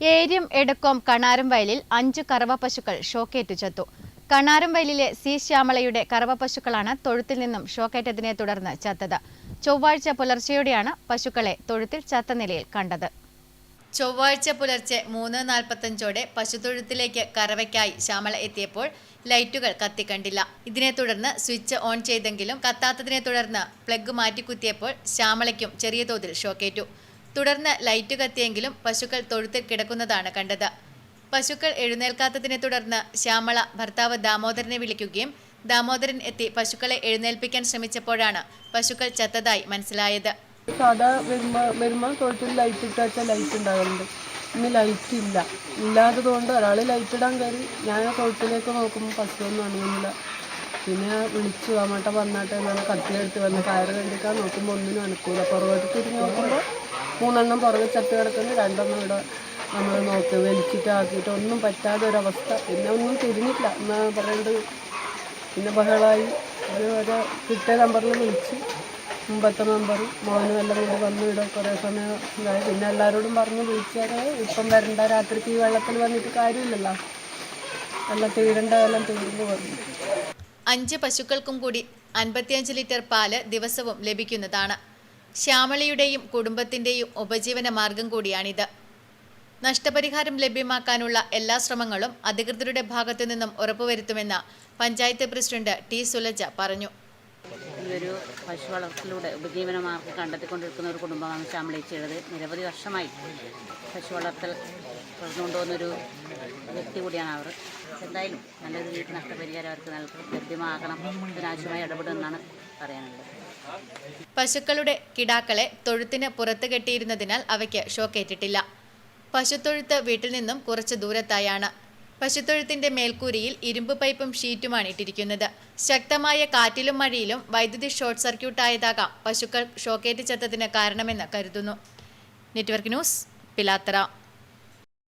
ഏര്യം എടക്കോം കണാരം വയലിൽ അഞ്ച് കറവ പശുക്കൾ ഷോക്കേറ്റു ചത്തു. കണാരം വയലിലെ സി ശ്യാമളയുടെ കറവ പശുക്കളാണ് തൊഴുത്തിൽ നിന്നും ഷോക്കേറ്റതിനെ തുടർന്ന് ചത്തത്. ചൊവ്വാഴ്ച പുലർച്ചെയോടെയാണ് പശുക്കളെ തൊഴുത്തിൽ ചത്ത നിലയിൽ കണ്ടത്. ചൊവ്വാഴ്ച പുലർച്ചെ മൂന്ന് നാൽപ്പത്തഞ്ചോടെ പശുത്തൊഴുത്തിലേക്ക് കറവയ്ക്കായി ശ്യാമള എത്തിയപ്പോൾ ലൈറ്റുകൾ കത്തിക്കണ്ടില്ല. ഇതിനെ തുടർന്ന് സ്വിച്ച് ഓൺ ചെയ്തെങ്കിലും കത്താത്തതിനെ തുടർന്ന് പ്ലഗ് മാറ്റിക്കുത്തിയപ്പോൾ ശ്യാമളയ്ക്കും ചെറിയ തോതിൽ ഷോക്കേറ്റു. തുടർന്ന് ലൈറ്റ് കത്തിയെങ്കിലും പശുക്കൾ തൊഴുത്തിൽ കിടക്കുന്നതാണ് കണ്ടത്. പശുക്കൾ എഴുന്നേൽക്കാത്തതിനെ തുടർന്ന് ശ്യാമള ഭർത്താവ് ദാമോദരനെ വിളിക്കുകയും ദാമോദരൻ എത്തി പശുക്കളെ എഴുന്നേൽപ്പിക്കാൻ ശ്രമിച്ചപ്പോഴാണ് പശുക്കൾ ചത്തതായി മനസ്സിലായത്. സാധാ വരുമ്പോൾ വരുമ്പോൾ തൊഴുത്തിൽ ലൈറ്റ് ലൈറ്റ് ഉണ്ടാകുന്നുണ്ട് ലൈറ്റ് ഇല്ല. ഇല്ലാത്തതുകൊണ്ട് ഒരാൾ ലൈറ്റ് ഇടാൻ കയറി. ഞാൻ തൊഴുത്തിലേക്ക് നോക്കുമ്പോൾ പശുവൊന്നും പിന്നെ വിളിച്ചു അമ്മട്ട വന്നാട്ടെ കത്തിയെടുത്ത് വന്ന് കയറ് കണ്ടിക്കാൻ നോക്കുമ്പോൾ ഒന്നിനും പുറകോട്ട് തിരിഞ്ഞ് നോക്കുമ്പോൾ മൂന്നെണ്ണം പുറകെ ചത്ത് കിടക്കുന്നു രണ്ടെണ്ണം ഇവിടെ നമ്മൾ നോക്കി വലിച്ചിട്ട് ആക്കിയിട്ട് ഒന്നും പറ്റാതെ ഒരവസ്ഥ പിന്നെ ഒന്നും തിരിഞ്ഞില്ല എന്നാ പറയേണ്ടത്? പിന്നെ ബഹളമായി ഒരു ഒരു കിട്ടിയ നമ്പറിൽ വിളിച്ച്. മുമ്പത്തെ നമ്പർ. മോനും എല്ലാം കൂടി വന്നു ഇവിടെ കുറേ സമയം ഇതായി. പിന്നെ എല്ലാവരോടും പറഞ്ഞ് വിളിച്ചാൽ ഇപ്പം വരണ്ട. രാത്രിക്ക് ഈ വെള്ളത്തിൽ വന്നിട്ട് കാര്യമില്ലല്ലോ. എല്ലാം തീരണ്ട എല്ലാം തീർന്നു പറഞ്ഞു അഞ്ച് പശുക്കൾക്കും കൂടി അൻപത്തിയഞ്ച് ലിറ്റർ പാൽ ദിവസവും ലഭിക്കുന്നതാണ്. ശ്യാമളയുടെയും കുടുംബത്തിന്റെയും ഉപജീവന മാർഗം കൂടിയാണിത്. നഷ്ടപരിഹാരം ലഭ്യമാക്കാനുള്ള എല്ലാ ശ്രമങ്ങളും അധികൃതരുടെ ഭാഗത്തു നിന്നും ഉറപ്പുവരുത്തുമെന്ന് പഞ്ചായത്ത് പ്രസിഡന്റ് ടി. സുലജ പറഞ്ഞു. ഇതൊരു പശു വളർത്തലിലൂടെ ഉപജീവന മാർഗം കണ്ടെത്തിക്കൊണ്ടിരിക്കുന്ന ഒരു കുടുംബമാണ് ശ്യാമളേച്ചിയുടേത് നിരവധി വർഷമായി പശു വളർത്തൽ തുടർന്നുകൊണ്ടുപോകുന്നൊരു വ്യക്തി കൂടിയാണ് അവർ. എന്തായാലും നല്ലൊരു വീട്ട് നഷ്ടപരിഹാരം അവർക്ക് നൽകും ലഭ്യമാകണം. ഇതിനാവശ്യമായി ഇടപെടുമെന്നാണ് പറയാനുള്ളത്. പശുക്കളുടെ കിടാക്കളെ തൊഴുത്തിന് പുറത്ത് കെട്ടിയിരുന്നതിനാൽ അവയ്ക്ക് ഷോക്കേറ്റിട്ടില്ല. പശുത്തൊഴുത്ത് വീട്ടിൽ നിന്നും കുറച്ച് ദൂരത്തായാണ്. പശുത്തൊഴുത്തിന്റെ മേൽക്കൂരയിൽ ഇരുമ്പ് പൈപ്പും ഷീറ്റുമാണ് ഇട്ടിരിക്കുന്നത്. ശക്തമായ കാറ്റിലും മഴയിലും വൈദ്യുതി ഷോർട്ട് സർക്യൂട്ട് സർക്യൂട്ടായതാകാം പശുക്കൾ ഷോക്കേറ്റ് ചത്തതിന് കാരണമെന്ന് കരുതുന്നു. Network news Pilathara.